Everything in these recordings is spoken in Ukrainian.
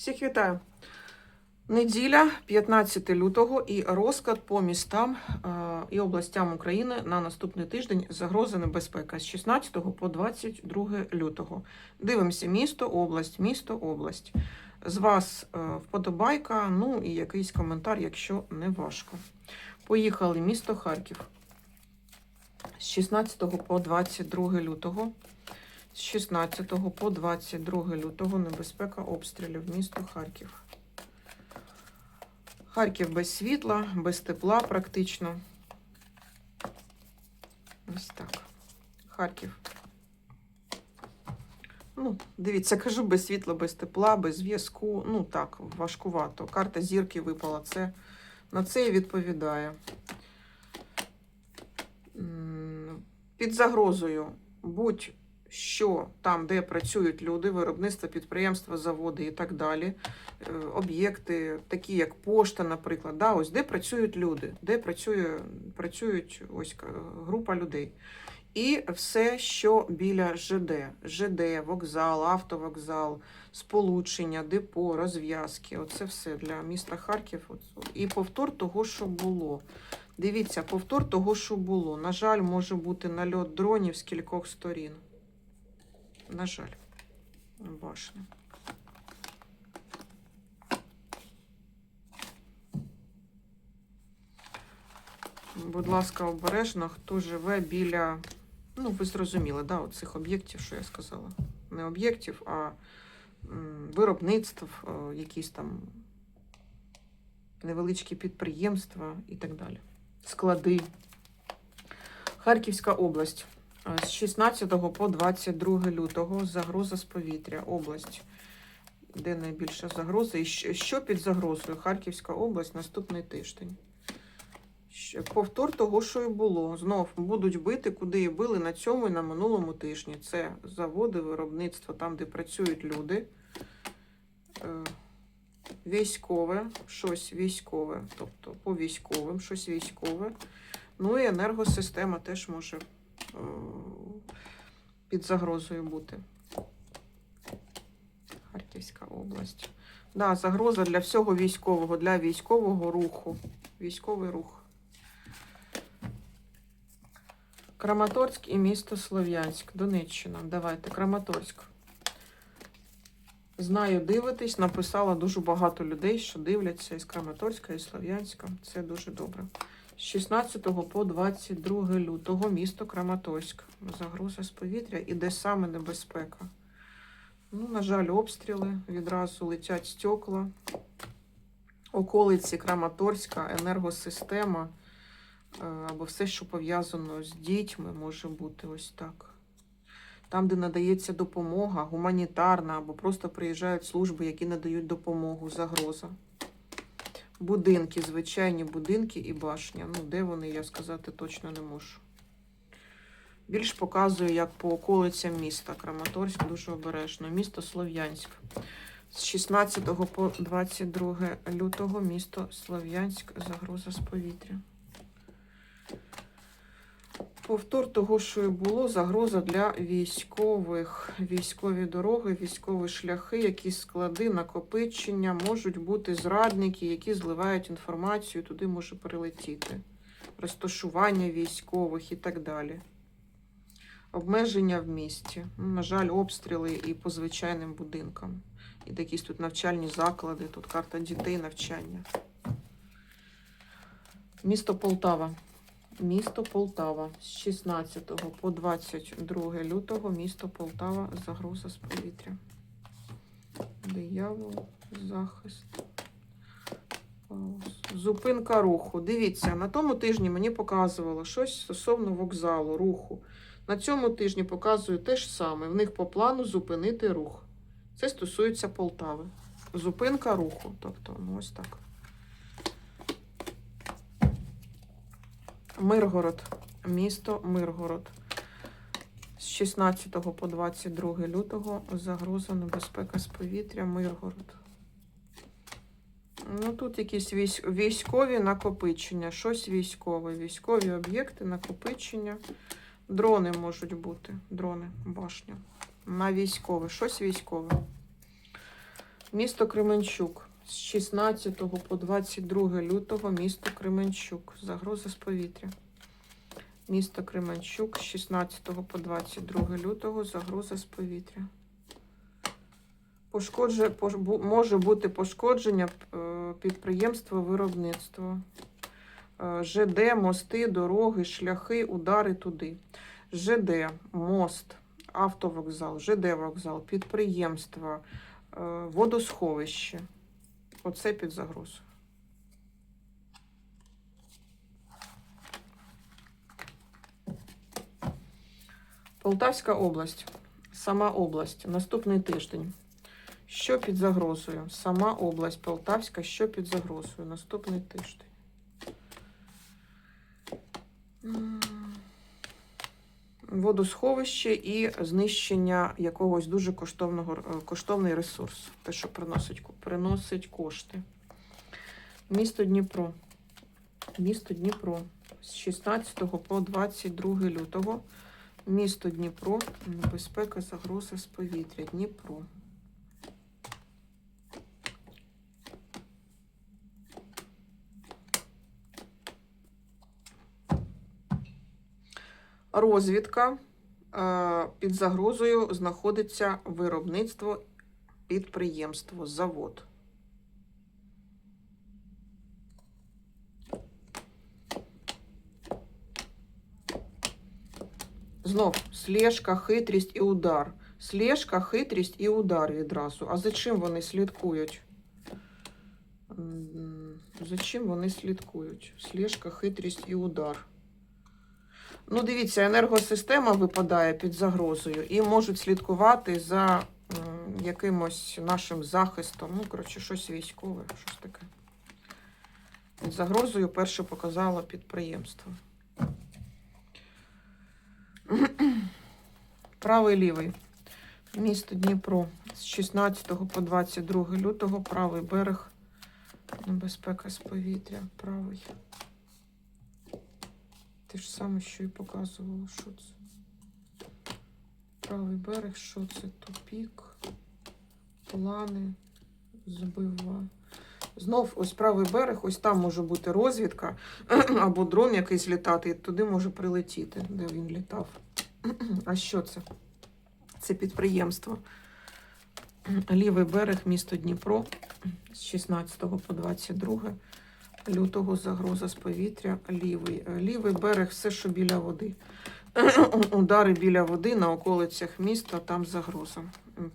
Всіх вітаю. Неділя, 15 лютого, і розклад по містам е, і областям України на наступний тиждень загроза небезпека з 16 по 22 лютого. Дивимося місто, область, місто, область. З вас е, вподобайка, ну і якийсь коментар, якщо не важко. Поїхали місто Харків. З 16 по 22 лютого. З 16 по 22 лютого небезпека обстрілів місто Харків. Харків без світла, без тепла практично. Ось так. Харків. Ну, дивіться, кажу, без світла, без тепла, без зв'язку. Ну так, важкувато. Карта зірки випала. Це, на це і відповідає. Під загрозою будь-що там, де працюють люди, виробництво, підприємства, заводи і так далі е, об'єкти, такі як пошта, наприклад, да, ось де працюють люди, де працює, працюють ось група людей. І все, що біля ЖД, ЖД, вокзал, автовокзал, сполучення, депо, розв'язки. Оце все для міста Харків. І повтор того, що було. Дивіться, повтор того, що було. На жаль, може бути нальот дронів з кількох сторін. На жаль, башня. Будь ласка, обережно, хто живе біля, ну, ви зрозуміли, да, оцих об'єктів, що я сказала. Не об'єктів, а виробництв, е, якісь там невеличкі підприємства і так далі. Склади. Харківська область. Е, З 16 по 22 лютого загроза з повітря. Область. Де найбільша загроза? І що- під загрозою? Харківська область наступний тиждень. Повтор того, що і було. Знов будуть бити, куди і били на цьому і на минулому тижні. Це заводи, виробництво, там, де працюють люди. Е, Військове, щось військове, тобто по військовим, щось військове. Ну і енергосистема теж може під загрозою бути. Харківська область. Да, загроза для всього військового, для військового руху. Військовий рух. Краматорськ і місто Слов'янськ, Донеччина. Давайте, Краматорськ. Знаю, дивитесь, написала дуже багато людей, що дивляться із Краматорська, і Слов'янська. Це дуже добре. З 16 по 22 лютого місто Краматорськ. Загроза з повітря і де саме небезпека. Ну, на жаль, обстріли, відразу летять стекла. Околиці Краматорська, енергосистема е, або все, що пов'язано з дітьми, може бути ось так. Там, де надається допомога, гуманітарна, або просто приїжджають служби, які надають допомогу, загроза. Будинки, звичайні будинки і башня. Ну, де вони, я сказати точно не можу. Більш показую, як по околицям міста. Краматорськ дуже обережно. Місто Слов'янськ. З 16 по 22 лютого місто Слов'янськ. Загроза з повітря. Повтор того, що і було, загроза для військових. Військові дороги, військові шляхи, якісь склади, накопичення, можуть бути зрадники, які зливають інформацію, туди може прилетіти. Розташування військових і так далі. Обмеження в місті. Ну, На жаль, обстріли і по звичайним будинкам. І якісь тут навчальні заклади, тут карта дітей, навчання. Місто Полтава. Місто Полтава з 16 по 22 лютого місто Полтава загроза з повітря. Диявол, захист. Зупинка руху. Дивіться, на тому тижні мені показувало щось стосовно вокзалу, руху. На цьому тижні показую те ж саме. В них по плану зупинити рух. Це стосується Полтави. Зупинка руху. Тобто, ну ось так. Миргород. Місто Миргород. З 16 по 22 лютого загроза небезпека з повітря Миргород. Ну, тут якісь військ... військові накопичення, щось військове, військові об'єкти, накопичення. Дрони можуть бути. Дрони, башня. На військове, щось військове. Місто Кременчук. З 16 по 22 лютого місто Кременчук. Загроза з повітря. Місто Кременчук з 16 по 22 лютого загроза з повітря. Пошкодже, пош- бу- може бути пошкодження е, підприємства виробництва. Е, ЖД, мости, дороги, шляхи, удари туди. ЖД, мост, автовокзал, ЖД вокзал, підприємства, е, водосховище. Оце під загрозою. Полтавська область. Сама область. Наступний тиждень. Що під загрозою? Сама область Полтавська, що під загрозою? Наступний тиждень. Водосховище і знищення якогось дуже коштовного е, коштовний ресурс. Те, що приносить, приносить кошти. Місто Дніпро. Місто Дніпро. З 16 по 22 лютого. Місто Дніпро. Небезпека, загроза з повітря. Дніпро. Розвідка. Е, Під загрозою знаходиться виробництво, підприємство, завод. Знов слежка, хитрість і удар. Слежка, хитрість і удар відразу. А за чим вони слідкують? За чим вони слідкують? Слежка, хитрість і удар. Ну, дивіться, енергосистема випадає під загрозою і можуть слідкувати за якимось нашим захистом. Ну, коротше, щось військове, щось таке. Під загрозою перше показало підприємство. Правий лівий. Місто Дніпро з 16 по 22 лютого, правий берег. Небезпека з повітря, правий. Те ж саме, що і показувало, що це. Правий берег, що це? Тупік, плани, збива. Знов ось правий берег, ось там може бути розвідка, або дрон якийсь літати, і туди може прилетіти, де він літав. А що це? Це підприємство. Лівий берег, місто Дніпро з 16 по 22 лютого загроза з повітря. Лівий. Е, Лівий берег, все, що біля води. Удари біля води на околицях міста, там загроза.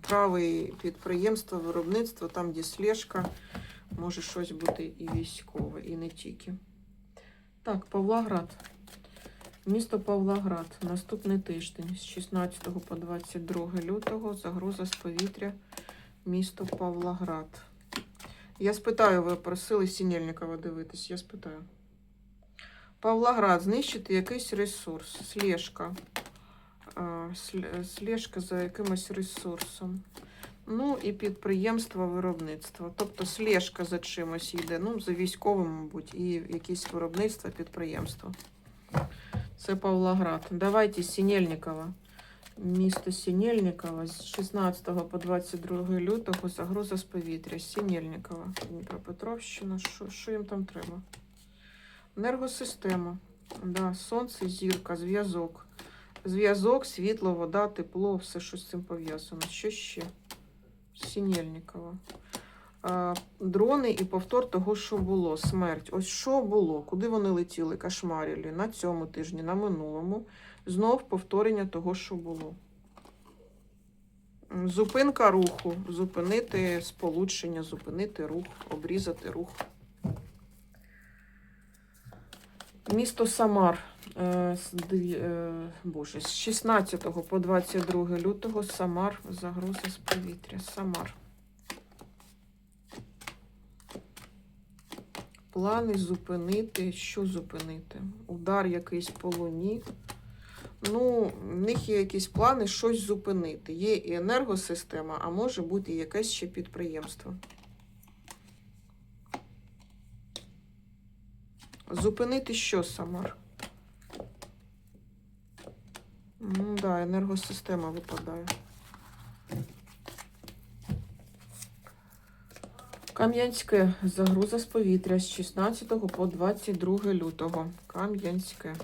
Правий підприємство, виробництво, там де слежка, може щось бути і військове, і не тільки. Так, Павлоград. Місто Павлоград. Наступний тиждень з 16 по 22 лютого загроза з повітря. Місто Павлоград. Я спитаю, ви просили Сінельникова дивитись, я спитаю. Павлоград, знищити якийсь ресурс, слежка. Слежка за якимось ресурсом. Ну і підприємство виробництва. Тобто слежка за чимось йде. Ну, за військовим, мабуть, і якесь виробництво, підприємство. Це Павлоград. Давайте Сінельникова. Місто Сінельникова з 16 по 22 лютого загроза з повітря. Сінельникова, Дніпропетровщина. Що, що їм там треба? Енергосистема. Да, сонце, зірка, зв'язок. Зв'язок, світло, вода, тепло, все, що з цим пов'язано. Що ще? Сінельникова. А, дрони і повтор того, що було. Смерть. Ось що було, куди вони летіли, кошмарили на цьому тижні, на минулому. Знов повторення того, що було. Зупинка руху. Зупинити сполучення, зупинити рух, обрізати рух. Місто Самар. Е, е, Боже, з 16 по 22 лютого Самар загроза з повітря. Самар. Плани зупинити. Що зупинити? Удар якийсь по луні. Ну, в них є якісь плани щось зупинити. Є і енергосистема, а може бути і якесь ще підприємство. Зупинити що, Самар? Ну, да, енергосистема випадає. Кам'янське. Загроза з повітря з 16 по 22 лютого. Кам'янське.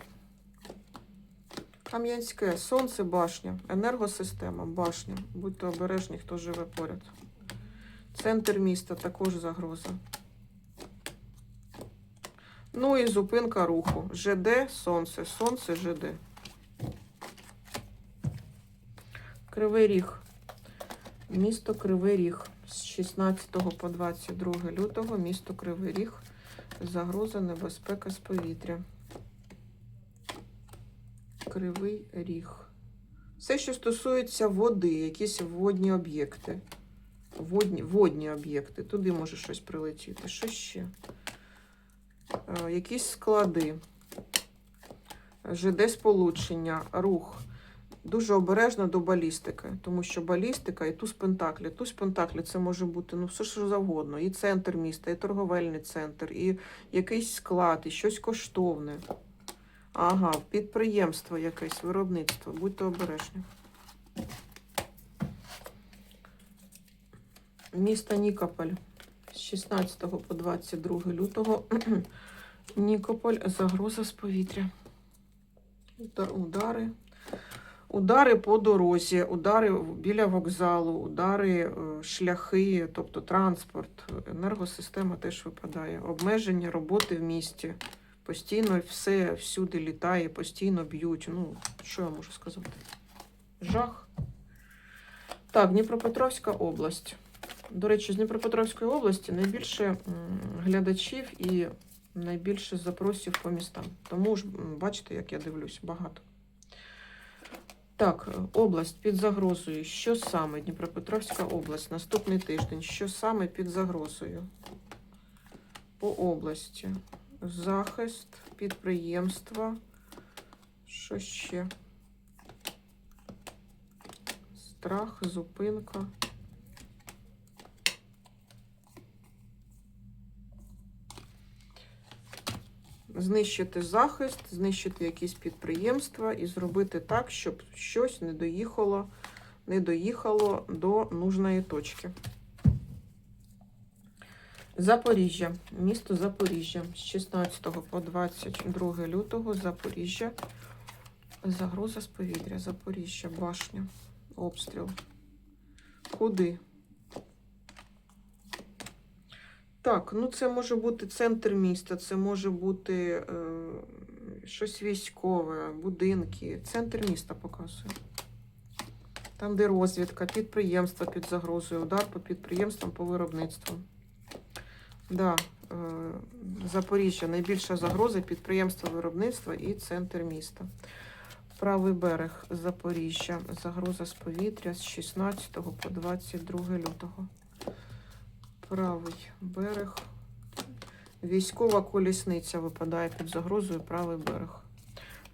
Кам'янське. Сонце, башня. Енергосистема, башня. Будьте обережні, хто живе поряд. Центр міста також загроза. Ну і зупинка руху. ЖД, сонце, сонце, ЖД. Кривий Ріг. Місто Кривий Ріг. З 16 по 22 лютого місто Кривий Ріг. Загроза небезпека з повітря. Кривий Ріг. Все, що стосується води, якісь водні об'єкти. Водні, водні об'єкти. Туди може щось прилетіти. Що ще? Е, якісь склади. ЖД сполучення, рух. Дуже обережно до балістики, тому що балістика і туз пентаклі. Туз пентаклі це може бути ну все що завгодно. І центр міста, і торговельний центр, і якийсь склад, і щось коштовне. Ага, підприємство якесь, виробництво. Будьте обережні. Місто Нікополь з 16 по 22 лютого. Нікополь, загроза з повітря. Удари. Удари по дорозі, удари біля вокзалу, удари, е, шляхи, тобто транспорт, енергосистема теж випадає. Обмеження роботи в місті. Постійно все всюди літає, постійно б'ють. Ну, що я можу сказати? Жах. Так, Дніпропетровська область. До речі, з Дніпропетровської області найбільше глядачів і найбільше запросів по містам. Тому ж, бачите, як я дивлюсь, багато. Так, область під загрозою. Що саме Дніпропетровська область? Наступний тиждень. Що саме під загрозою? По області. Захист, підприємства. Що ще? Страх, зупинка. Знищити захист, знищити якісь підприємства і зробити так, щоб щось не доїхало, не доїхало до нужної точки. Запоріжжя, місто Запоріжжя з 16 по 22 лютого Запоріжжя. Загроза з повітря. Запоріжжя, башня, обстріл. Куди? Так, ну це може бути центр міста, це може бути е, щось військове, будинки. Центр міста показує. Там, де розвідка, підприємства під загрозою, удар по підприємствам, по виробництву. Да, е, Запоріжжя найбільша загроза підприємства виробництва і центр міста. Правий берег Запоріжжя. Загроза з повітря з 16 по 22 лютого. Правий берег. Військова колісниця випадає під загрозою правий берег.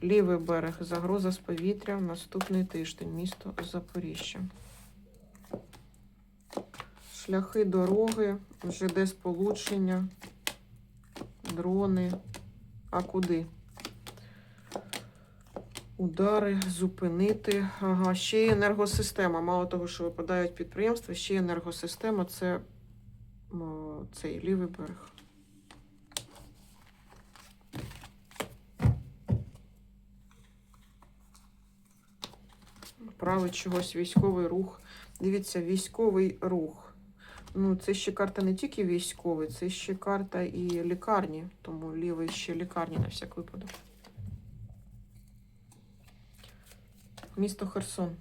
Лівий берег. Загроза з повітря. Наступний тиждень. Місто Запоріжжя. Шляхи дороги, ЖД сполучення, дрони. А куди? Удари, зупинити. Ага, ще й енергосистема. Мало того, що випадають підприємства, ще й енергосистема це о, цей лівий берег. Правий чогось військовий рух. Дивіться, військовий рух. Ну, це ще карта не тільки військовий, це ще карта і лікарні. Тому лівий ще лікарні на всяк випадок. Місто Херсон.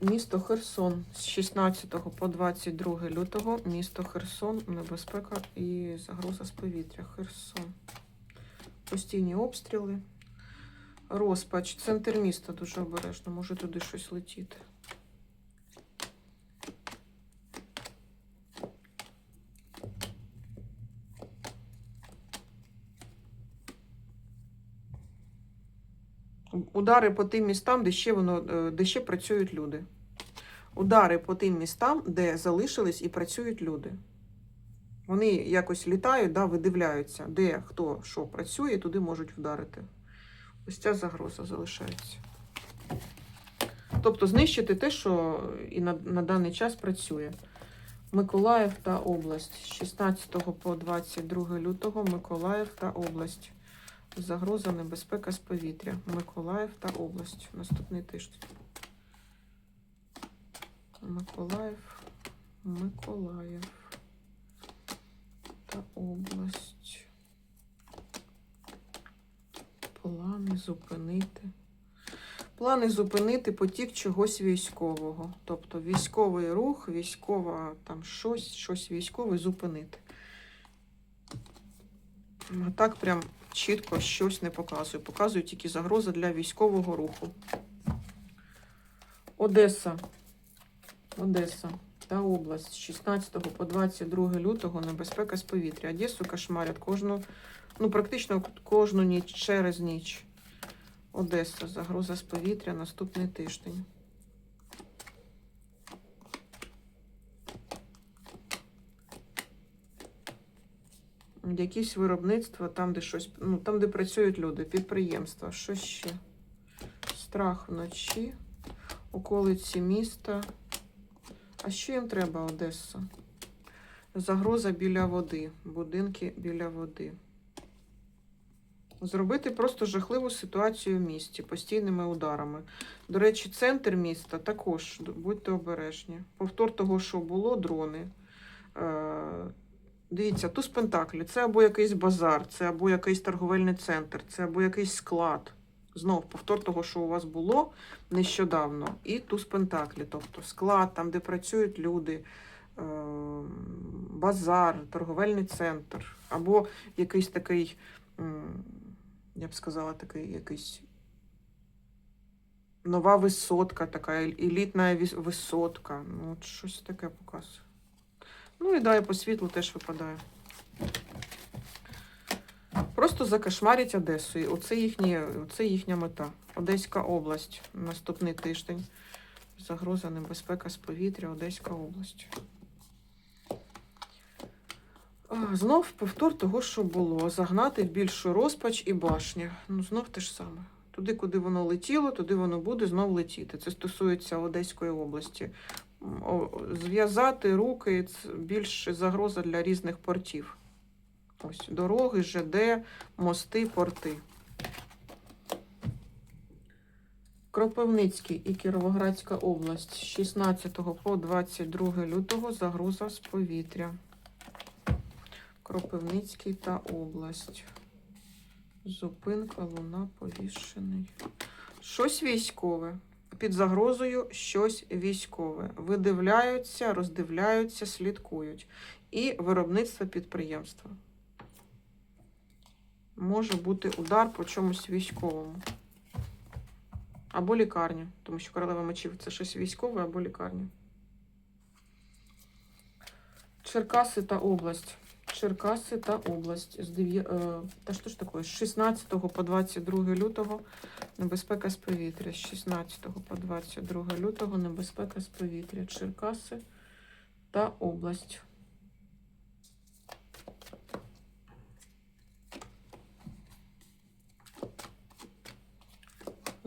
Місто Херсон з 16 по 22 лютого. Місто Херсон, небезпека і загроза з повітря. Херсон. Постійні обстріли. Розпач. Центр міста дуже обережно. Може туди щось летіти. Удари по тим містам, де ще воно, е, де ще працюють люди. Удари по тим містам, де залишились і працюють люди. Вони якось літають, да, видивляються, де хто що працює, туди можуть вдарити. Ось ця загроза залишається. Тобто знищити те, що і на, на даний час працює. Миколаїв та область. З 16 по 22 лютого Миколаїв та область. Загроза небезпека з повітря. Миколаїв та область. Наступний тиждень. Миколаїв. Миколаїв та область. Плани зупинити. Плани зупинити потік чогось військового. Тобто військовий рух, військова там щось, щось військове зупинити. А так прям чітко щось не показую. Показую тільки загрози для військового руху. Одеса. Одеса та область з 16 по 22 лютого небезпека з повітря. Одесу кошмарять кожну, ну практично кожну ніч через ніч. Одеса, загроза з повітря наступний тиждень. Якісь виробництва, там, де щось, ну, там, де працюють люди, підприємства. Що ще? Страх вночі, околиці міста. А що їм треба, Одеса? Загроза біля води, будинки біля води. Зробити просто жахливу ситуацію в місті постійними ударами. До речі, центр міста також будьте обережні. Повтор того, що було, дрони. Дивіться, туз Пентаклі це або якийсь базар, це або якийсь торговельний центр, це або якийсь склад. Знов повтор того, що у вас було нещодавно, і туз Пентаклі, тобто склад, там, де працюють люди, е, базар, торговельний центр, або якийсь такий, я б сказала, такий якийсь нова висотка, така елітна висотка. Ну, от щось таке показує. Ну і далі по світлу теж випадає. Просто закошмарять Одесу. І оце, їхні, оце їхня мета. Одеська область. Наступний тиждень. Загроза небезпека з повітря, Одеська область. Знов повтор того, що було. Загнати в більшу розпач і башня. Ну, знов те ж саме. Туди, куди воно летіло, туди воно буде знов летіти. Це стосується Одеської області. Зв'язати руки це більш загроза для різних портів. Ось дороги, ЖД, мости, порти. Кропивницький і Кіровоградська область з 16 по 22 лютого загроза з повітря. Кропивницький та область. Зупинка, луна, повішений. Щось військове. Під загрозою щось військове. Видивляються, роздивляються, слідкують. І виробництво підприємства. Може бути удар по чомусь військовому. Або лікарня, тому що королева мечів це щось військове або лікарня. Черкаси та область. Черкаси та область. З 9, е, та що ж такое? З 16 по 22 лютого небезпека з повітря. З 16 по 22 лютого небезпека з повітря. Черкаси та область.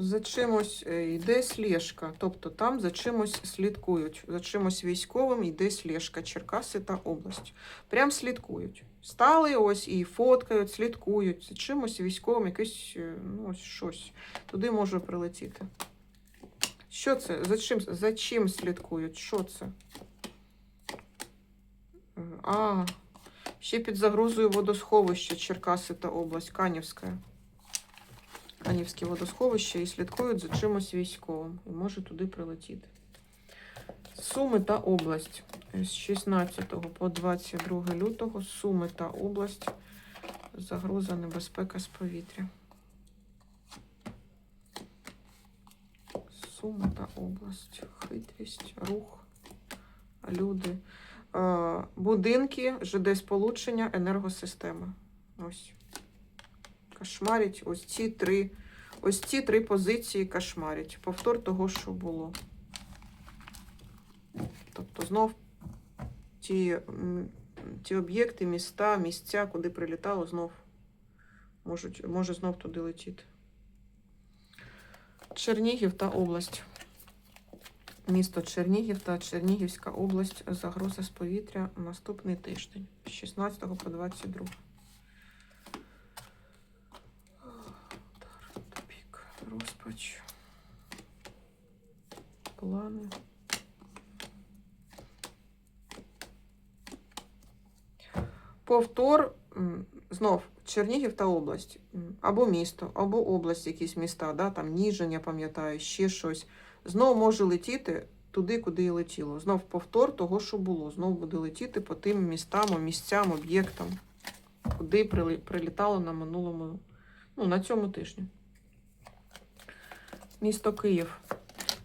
За чимось е, йде слежка, тобто там за чимось слідкують. За чимось військовим йде слежка. Черкаси та область. Прям слідкують. Стали ось і фоткають, слідкують. За чимось військовим, якесь е, ну, ось щось. Туди може прилетіти. Що це? За чим, за чим слідкують? Що це? Е, А, ще під загрозою водосховища Черкаси та область, Канівська. Канівське водосховище і слідкують за чимось військовим. І може туди прилетіти. Суми та область. З 16 по 22 лютого Суми та область. Загроза небезпека з повітря. Суми та область. Хитрість, рух, люди. Е, Будинки, ЖД сполучення, енергосистеми. Ось. Кошмарять ось ці три. Ось ці три позиції кошмарять. Повтор того, що було. Тобто знов ті, ті об'єкти, міста, місця, куди прилітало, знов можуть, може знов туди летіти. Чернігів та область. Місто Чернігів та Чернігівська область. Загроза з повітря наступний тиждень з 16 по 22. Удар, тупік, розпач. Плани. Повтор знов Чернігів та область. Або місто, або область, якісь міста, да, там Ніжин, я пам'ятаю, ще щось. Знов може летіти туди, куди і летіло. Знов повтор того, що було. Знов буде летіти по тим містам, місцям, об'єктам, куди прилітало на минулому, ну, на цьому тижні. Місто Київ.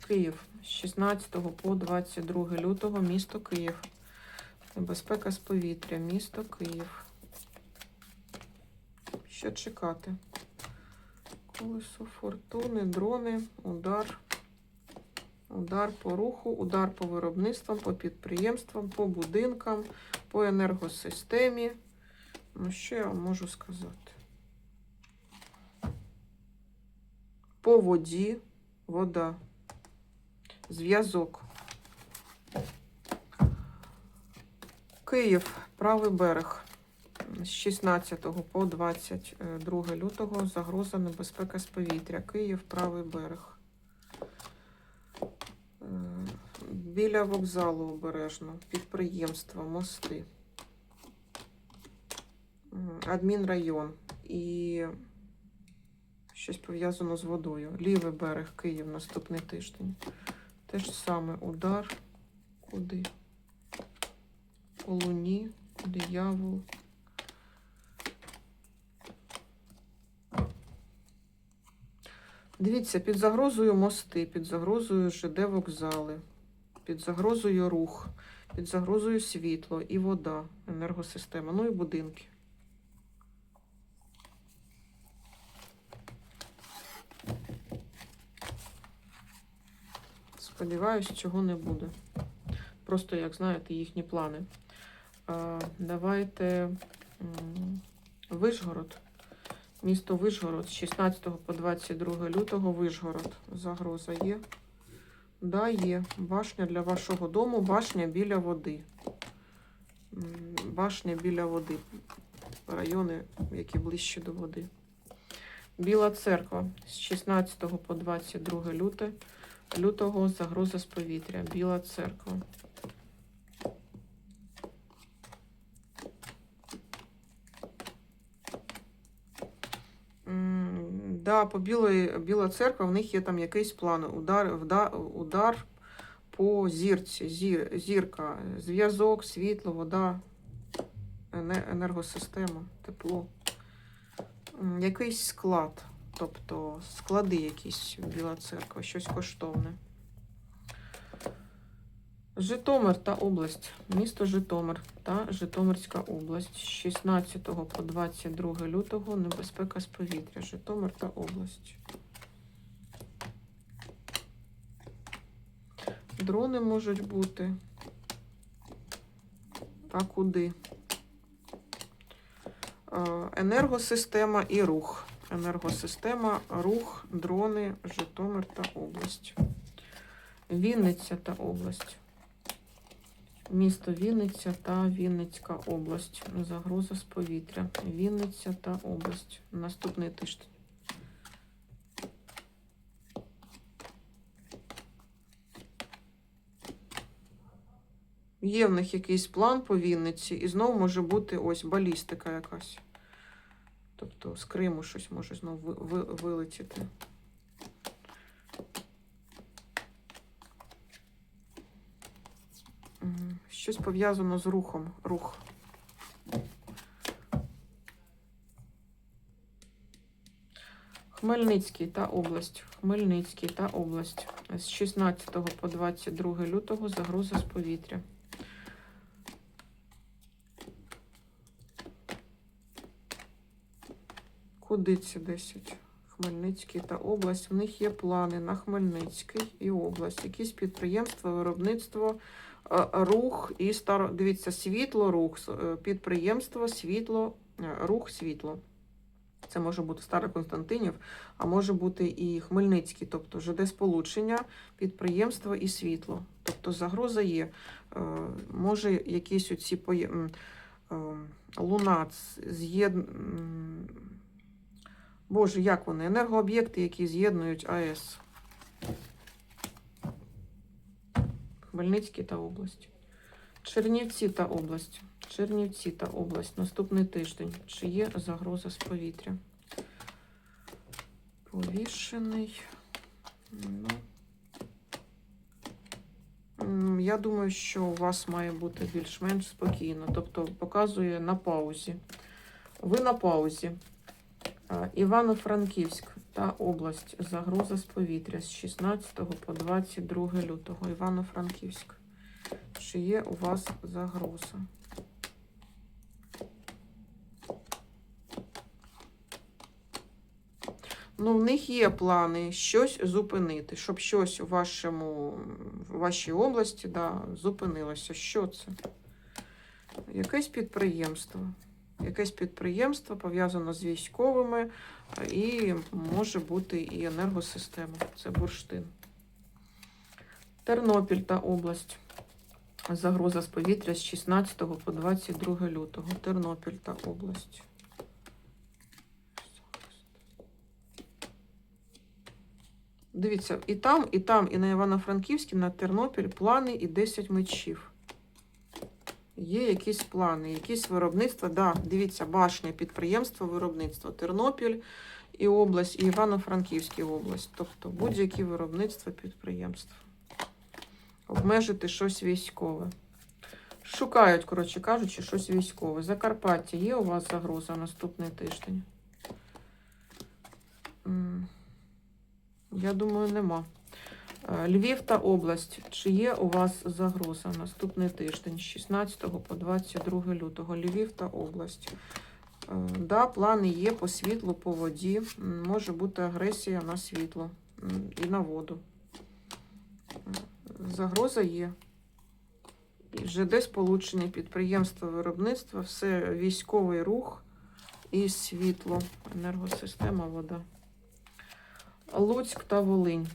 Київ з 16 по 22 лютого. Місто Київ. Небезпека з повітря. Місто Київ. Що чекати? Колесо фортуни, дрони, удар. Удар по руху, удар по виробництвам, по підприємствам, по будинкам, по енергосистемі. Ну, що я вам можу сказати? По воді, вода, зв'язок. Київ, правий берег. З 16 по 22 лютого загроза небезпека з повітря. Київ, правий берег. Е, Біля вокзалу обережно, підприємства, мости, адмінрайон і щось пов'язано з водою. Лівий берег Київ наступний тиждень. Те ж саме удар. Куди? По луні, диявол. Дивіться, під загрозою мости, під загрозою ЖД вокзали, під загрозою рух, під загрозою світло і вода, енергосистема, ну і будинки. Сподіваюсь, чого не буде. Просто, як знаєте, їхні плани. Давайте Вишгород. Місто Вишгород з 16 по 22 лютого Вишгород. Загроза є. Да, є. Башня для вашого дому, башня біля води. Башня біля води. Райони, які ближче до води. Біла церква з 16 по 22 люте, лютого загроза з повітря. Біла церква. Да, по білої, Біла церква, в них є там якийсь план. Удар, вда, удар по зірці, зір, зірка, зв'язок, світло, вода, енергосистема, тепло. Якийсь склад, тобто склади якісь Біла церква, щось коштовне. Житомир та область. Місто Житомир та Житомирська область. З 16 по 22 лютого небезпека з повітря. Житомир та область. Дрони можуть бути. Та куди? Е, Енергосистема і рух. Енергосистема, рух, дрони, Житомир та область. Вінниця та область. Місто Вінниця та Вінницька область. Загроза з повітря. Вінниця та область. Наступний тиждень. Є в них якийсь план по Вінниці, і знову може бути ось балістика якась. Тобто з Криму щось може знову ви- ви- вилетіти. Щось пов'язано з рухом. Рух. Хмельницький та область. Хмельницький та область. З 16 по 22 лютого загроза з повітря. Куди ці 10? Хмельницький та область. В них є плани на Хмельницький і область. Якісь підприємства, виробництво, е, рух і старо. Дивіться, світло, рух, е, підприємство, світло, е, рух, світло. Це може бути Староконстантинів, а може бути і Хмельницький, тобто ЖД сполучення, підприємство і світло. Тобто загроза є. Може якісь оці поє- луна з'єд... Боже, як вони? Енергооб'єкти, які з'єднують АЕС. Хмельницький та область. Чернівці та область. Чернівці та область. Наступний тиждень. Чи є загроза з повітря? Повішений. Ну. Я думаю, що у вас має бути більш-менш спокійно. Тобто показує на паузі. Ви на паузі. А, Івано-Франківськ та область. Загроза з повітря з 16 по 22 лютого. Івано-Франківськ. Чи є у вас загроза? Ну, в них є плани щось зупинити, щоб щось у вашому, в вашій області да, зупинилося. Що це? Якесь підприємство. Якесь підприємство пов'язано з військовими і може бути і енергосистема. Це бурштин. Тернопіль та область. Загроза з повітря з 16 по 22 лютого. Тернопіль та область. Дивіться, і там, і там, і на Івано-Франківській, на Тернопіль плани і 10 мечів. Є якісь плани, якісь виробництва. Да, дивіться, башня, підприємство, виробництво. Тернопіль і область, і Івано-Франківська область. Тобто будь-які виробництва підприємства. Обмежити щось військове. Шукають, коротше кажучи, щось військове. Закарпаття є у вас загроза наступний тиждень? Я думаю, нема. Е, Львів та область. Чи є у вас загроза наступний тиждень з 16 по 22 лютого? Львів та область. Е, Да, плани є по світлу, по воді. Може бути агресія на світло і на воду. Е, Загроза є. І ЖД сполучення, підприємства, виробництва, все військовий рух і світло, енергосистема, вода. Луцьк та Волинь.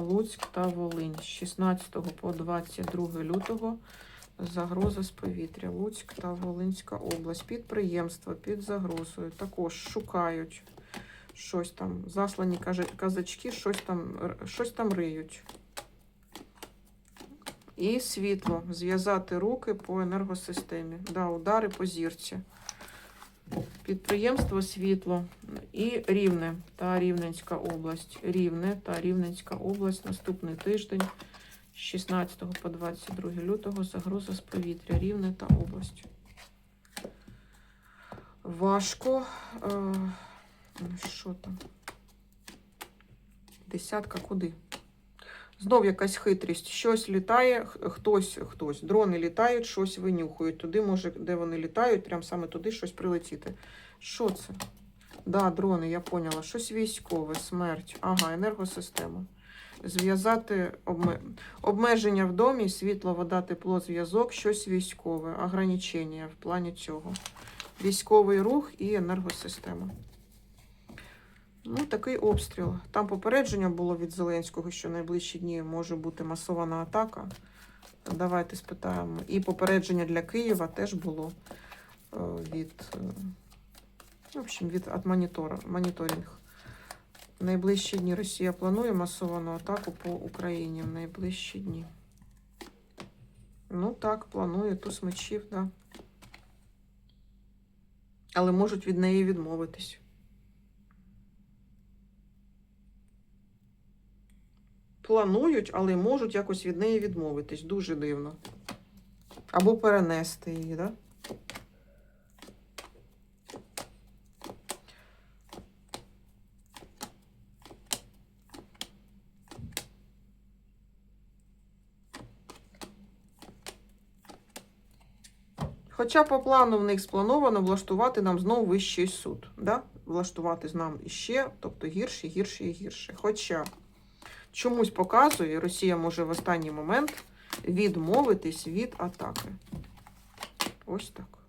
Луцьк та Волинь з 16 по 22 лютого. Загроза з повітря. Луцьк та Волинська область. Підприємства під загрозою. Також шукають щось там. Заслані казачки, щось там, щось там риють. І світло. Зв'язати руки по енергосистемі. Да, удари по зірці. Підприємство світло і Рівне та Рівненська область. Рівне та Рівненська область наступний тиждень з 16 по 22 лютого загроза з повітря. Рівне та область. Важко. Е, Що там? Десятка куди? Знов якась хитрість. Щось літає, хтось, хтось. Дрони літають, щось винюхують. Туди може, де вони літають, прям саме туди щось прилетіти. Що це? Да, дрони, я поняла. Щось військове, смерть. Ага, енергосистема. Зв'язати обме... обмеження в домі, світло, вода, тепло, зв'язок, щось військове, ограничення в плані цього. Військовий рух і енергосистема. Ну, такий обстріл. Там попередження було від Зеленського, що найближчі дні може бути масована атака. Давайте спитаємо. І попередження для Києва теж було е, від, е, в общем, від от моніторинг. В найближчі дні Росія планує масовану атаку по Україні в найближчі дні. Ну так, планує туз мечів, так. Да. Але можуть від неї відмовитись. Планують, але можуть якось від неї відмовитись. Дуже дивно. Або перенести її? Да? Хоча по плану в них сплановано влаштувати нам знову вищий суд. Да? Влаштувати нам іще, тобто гірше, гірше і гірше. Хоча чомусь показує, Росія може в останній момент відмовитись від атаки. Ось так.